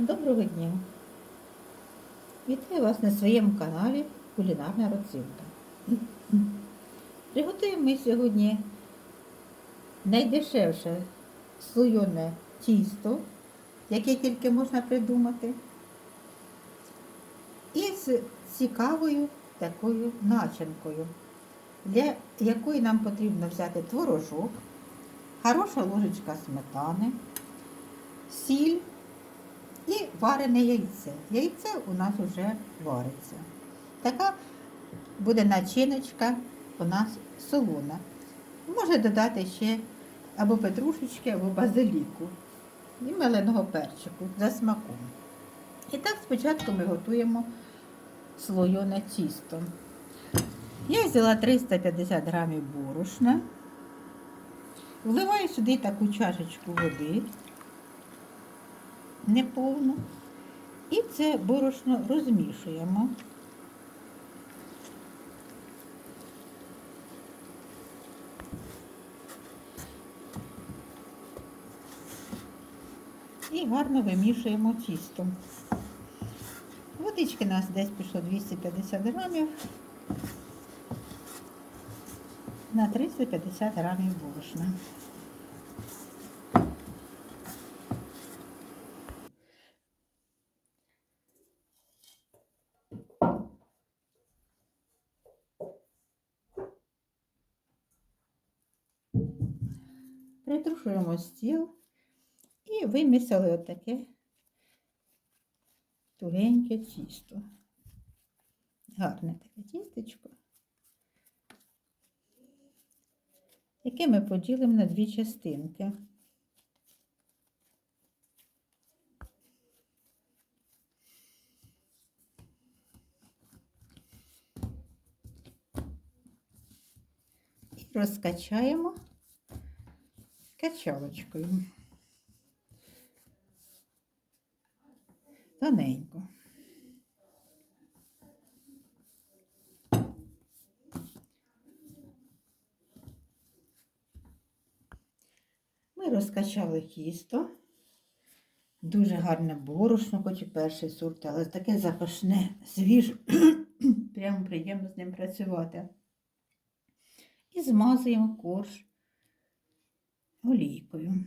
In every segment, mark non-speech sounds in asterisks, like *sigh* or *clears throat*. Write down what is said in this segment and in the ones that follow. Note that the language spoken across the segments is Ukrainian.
Доброго дня! Вітаю вас на своєму каналі Кулінарна родзинка. *clears throat* Приготуємо ми сьогодні найдешевше слойоне тісто, яке тільки можна придумати, і з цікавою такою начинкою, для якої нам потрібно взяти творожок, хороша ложечка сметани, сіль. І варене яйце. Яйце у нас вже вариться. Така буде начиночка у нас солона. Можна додати ще або петрушечки, або базиліку і меленого перчику за смаком. І так спочатку ми готуємо слойоне тісто. Я взяла 350 грамів борошна, вливаю сюди таку чашечку води неповну. І це борошно розмішуємо. І гарно вимішуємо тісто. Водички у нас десь пішло 250 грамів на 350 грамів борошна. Притрушуємо стіл і вимісили отаке тугеньке тісто. Гарне таке тістечко, яке ми поділимо на дві частинки. І розкачаємо качалочкою. Тоненько. Ми розкачали тісто. Дуже гарне борошно, хоч і перший сорт, але таке запашне, свіже, *clears throat* прямо приємно з ним працювати. І змазуємо корж олійкою.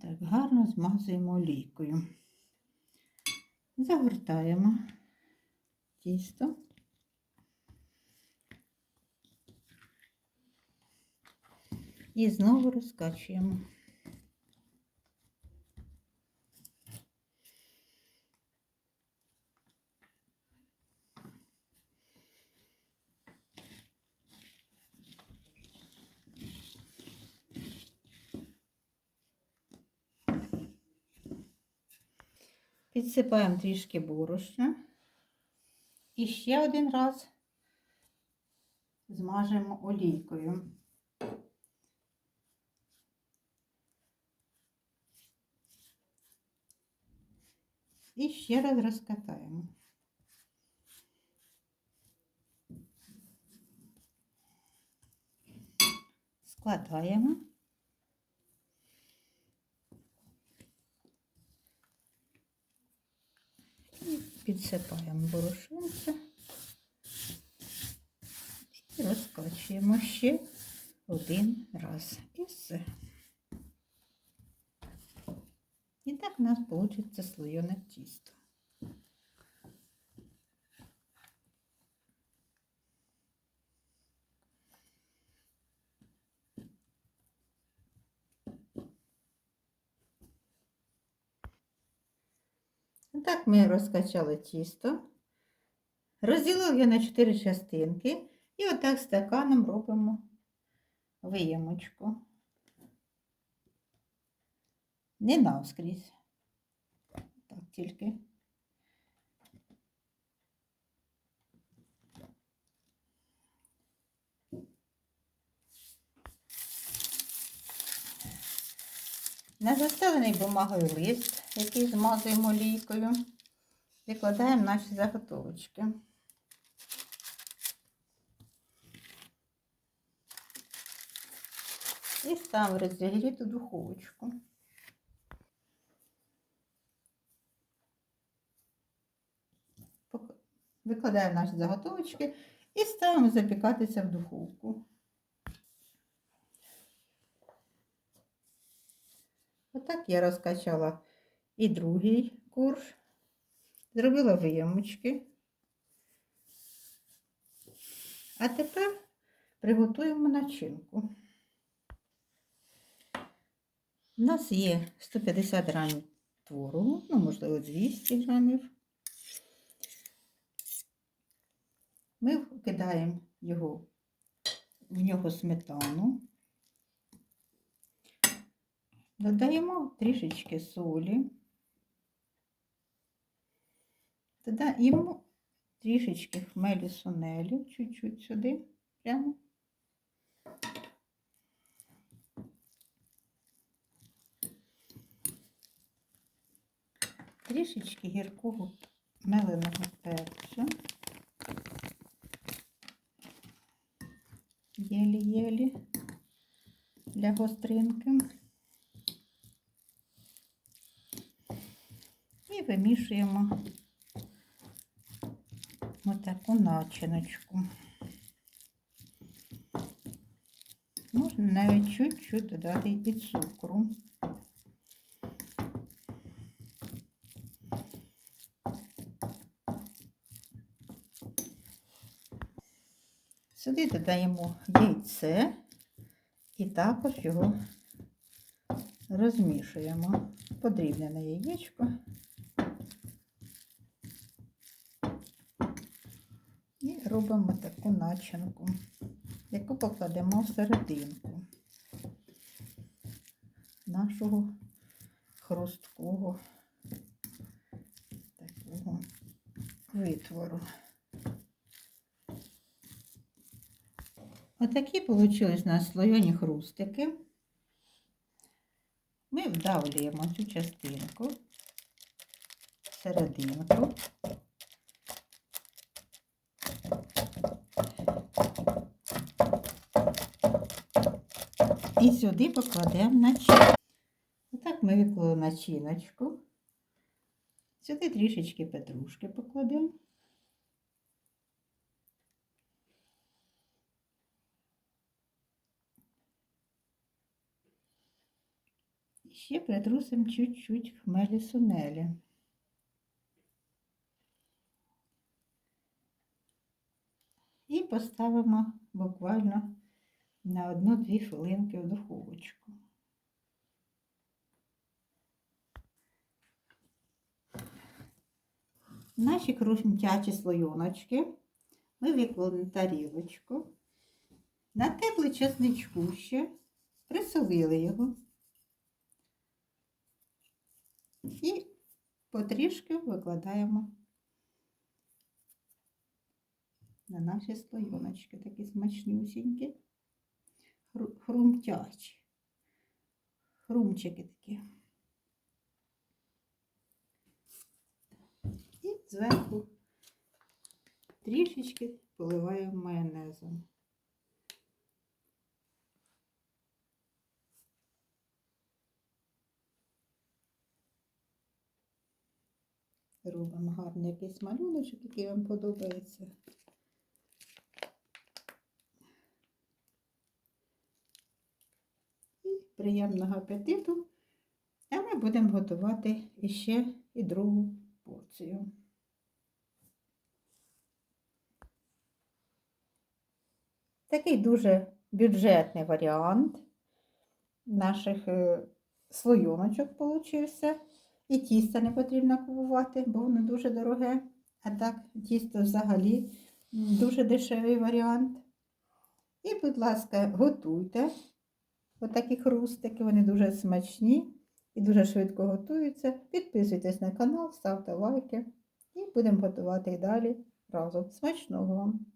Так, гарно змазуємо олійкою. Загортаємо тісто. І знову розкачуємо. Підсипаємо трішки борошна. І ще один раз змажемо олійкою. І ще раз розкатаємо. Складаємо. І підсипаємо борошинце і розкачуємо ще один раз. І все. І так у нас вийде слоєне тісто. Так ми розкачали тісто, розділили його на 4 частинки і отак стаканом робимо виємочку. Не навскрізь. Так тільки. На застелений бумагою лист, який змазуємо олійкою. Викладаємо наші заготовочки. І ставимо розігріту духовочку. Викладаємо наші заготовочки і ставимо запікатися в духовку. Отак я розкачала і другий корж, зробила виємочки. А тепер приготуємо начинку. У нас є 150 грамів творогу, ну, можливо, 200 грамів. Ми вкидаємо його, в нього сметану, додаємо трішечки солі, додаємо трішечки хмелі сунелі, чуть-чуть сюди, прямо. Трішечки гіркого меленого перцю. Єлі-єлі для гостринки. І вимішуємо отаку начиночку. Можна навіть чуть-чуть додати і цукру. Сюди додаємо яйце і також його розмішуємо. Подрібнене яєчко. І робимо таку начинку, яку покладемо в серединку нашого хрусткого такого витвору. Отакі вийшли у нас слоєні хрустики. Ми вдавлюємо цю частинку, серединку. І сюди покладемо начинку. Отак ми виклали начиночку. Сюди трішечки петрушки покладемо. І ще притрусимо чуть-чуть хмелі сунелі. І поставимо буквально на одну-дві хвилинки в духовочку. Наші хрустячі слойоночки ми виклали на тарілочку, на теплий чесничку ще, присолили його. І потрішки викладаємо на наші слойоночки, такі смачнюсінькі, хрумтячі, хрумчики такі. І зверху трішечки поливаємо майонезом. Робимо гарний якийсь малюночок, який вам подобається. І приємного апетиту. А ми будемо готувати іще і другу порцію. Такий дуже бюджетний варіант наших е, слойоночок получився. І тіста не потрібно купувати, бо воно дуже дороге. А так, тісто взагалі дуже дешевий варіант. І, будь ласка, готуйте отакі хрустики, вони дуже смачні і дуже швидко готуються. Підписуйтесь на канал, ставте лайки і будемо готувати і далі разом. Смачного вам!